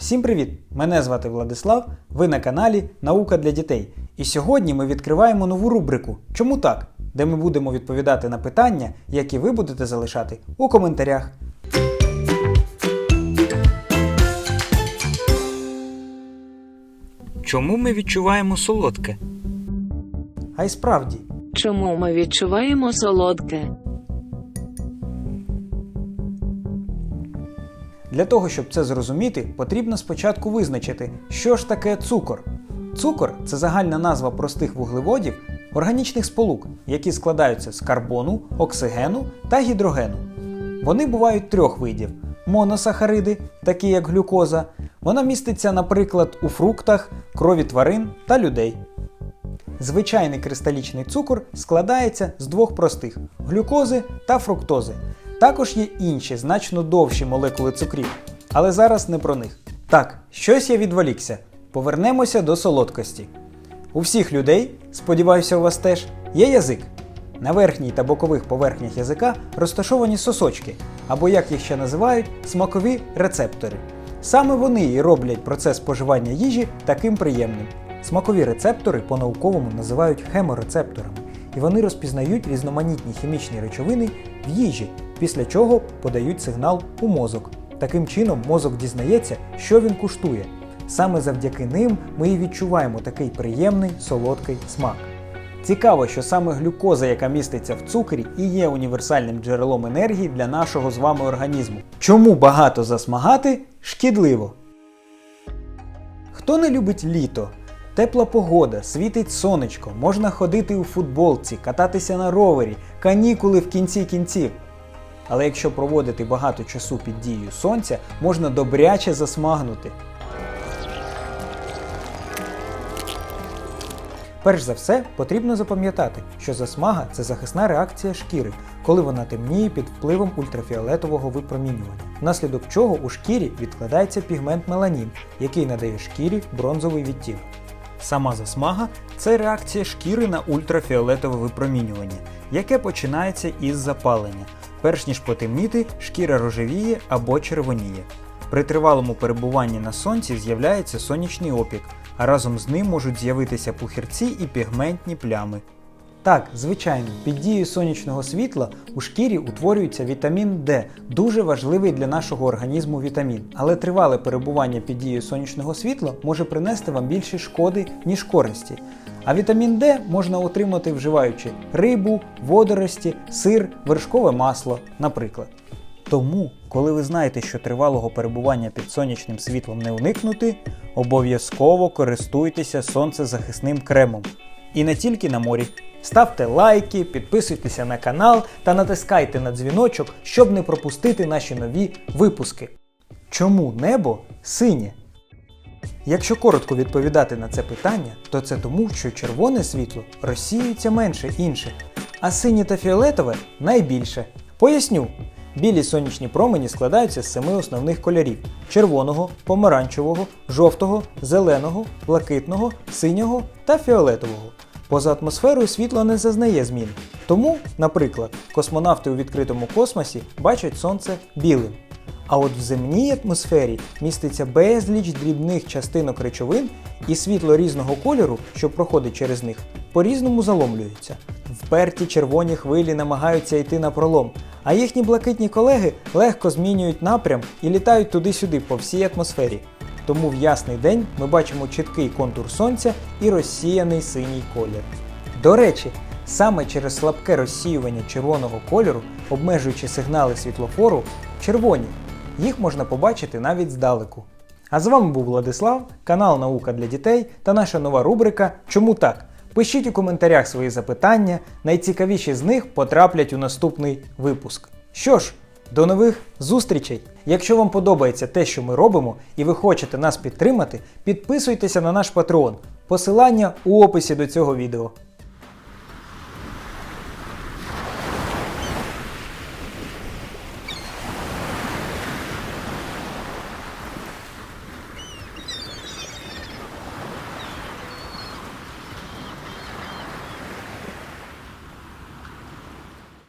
Всім привіт! Мене звати Владислав. Ви на каналі Наука для дітей. І сьогодні ми відкриваємо нову рубрику Чому так? де ми будемо відповідати на питання, які ви будете залишати у коментарях. Чому ми відчуваємо солодке? А й справді, Чому ми відчуваємо солодке? Для того, щоб це зрозуміти, потрібно спочатку визначити, що ж таке цукор. Цукор це загальна назва простих вуглеводів, органічних сполук, які складаються з карбону, оксигену та гідрогену. Вони бувають трьох видів: моносахариди, такі як глюкоза. Вона міститься, наприклад, у фруктах, крові тварин та людей. Звичайний кристалічний цукор складається з двох простих глюкози та фруктози. Також є інші, значно довші молекули цукрів, але зараз не про них. Так, щось я відволікся. Повернемося до солодкості. У всіх людей, сподіваюся, у вас теж, є язик. На верхній та бокових поверхнях язика розташовані сосочки, або як їх ще називають, смакові рецептори. Саме вони і роблять процес споживання їжі таким приємним. Смакові рецептори по-науковому називають хеморецепторами, і вони розпізнають різноманітні хімічні речовини в їжі, після чого подають сигнал у мозок. Таким чином, мозок дізнається, що він куштує. Саме завдяки ним ми і відчуваємо такий приємний солодкий смак. Цікаво, що саме глюкоза, яка міститься в цукрі, і є універсальним джерелом енергії для нашого з вами організму. Чому багато засмагати шкідливо? Хто не любить літо? Тепла погода, світить сонечко, можна ходити у футболці, кататися на ровері, канікули в кінці кінців. Але якщо проводити багато часу під дією сонця, можна добряче засмагнути. Перш за все, потрібно запам'ятати, що засмага це захисна реакція шкіри, коли вона темніє під впливом ультрафіолетового випромінювання, внаслідок чого у шкірі відкладається пігмент меланін, який надає шкірі бронзовий відтінок. Сама засмага це реакція шкіри на ультрафіолетове випромінювання, яке починається із запалення. Перш ніж потемніти, шкіра рожевіє або червоніє. При тривалому перебуванні на сонці з'являється сонячний опік, а разом з ним можуть з'явитися пухірці і пігментні плями. Так, звичайно, під дією сонячного світла у шкірі утворюється вітамін Д, дуже важливий для нашого організму вітамін. Але тривале перебування під дією сонячного світла може принести вам більше шкоди, ніж користі. А вітамін Д можна отримати вживаючи рибу, водорості, сир, вершкове масло, наприклад. Тому, коли ви знаєте, що тривалого перебування під сонячним світлом не уникнути, обов'язково користуйтеся сонцезахисним кремом. І не тільки на морі. Ставте лайки, підписуйтеся на канал та натискайте на дзвіночок, щоб не пропустити наші нові випуски. Чому небо синє? Якщо коротко відповідати на це питання, то це тому, що червоне світло розсіюється менше інших, а синє та фіолетове найбільше. Поясню. Білі сонячні промені складаються з семи основних кольорів: червоного, помаранчевого, жовтого, зеленого, блакитного, синього та фіолетового. Поза атмосферою світло не зазнає змін. Тому, наприклад, космонавти у відкритому космосі бачать сонце білим. А от в земній атмосфері міститься безліч дрібних частинок речовин, і світло різного кольору, що проходить через них, по-різному заломлюється. Вперті червоні хвилі намагаються йти на пролом, а їхні блакитні колеги легко змінюють напрям і літають туди-сюди по всій атмосфері. Тому в ясний день ми бачимо чіткий контур сонця і розсіяний синій колір. До речі, саме через слабке розсіювання червоного кольору, обмежуючи сигнали світлофору, червоні. Їх можна побачити навіть здалеку. А з вами був Владислав, канал Наука для дітей та наша нова рубрика Чому так? Пишіть у коментарях свої запитання, найцікавіші з них потраплять у наступний випуск. Що ж, до нових зустрічей! Якщо вам подобається те, що ми робимо, і ви хочете нас підтримати, підписуйтеся на наш патреон. Посилання у описі до цього відео.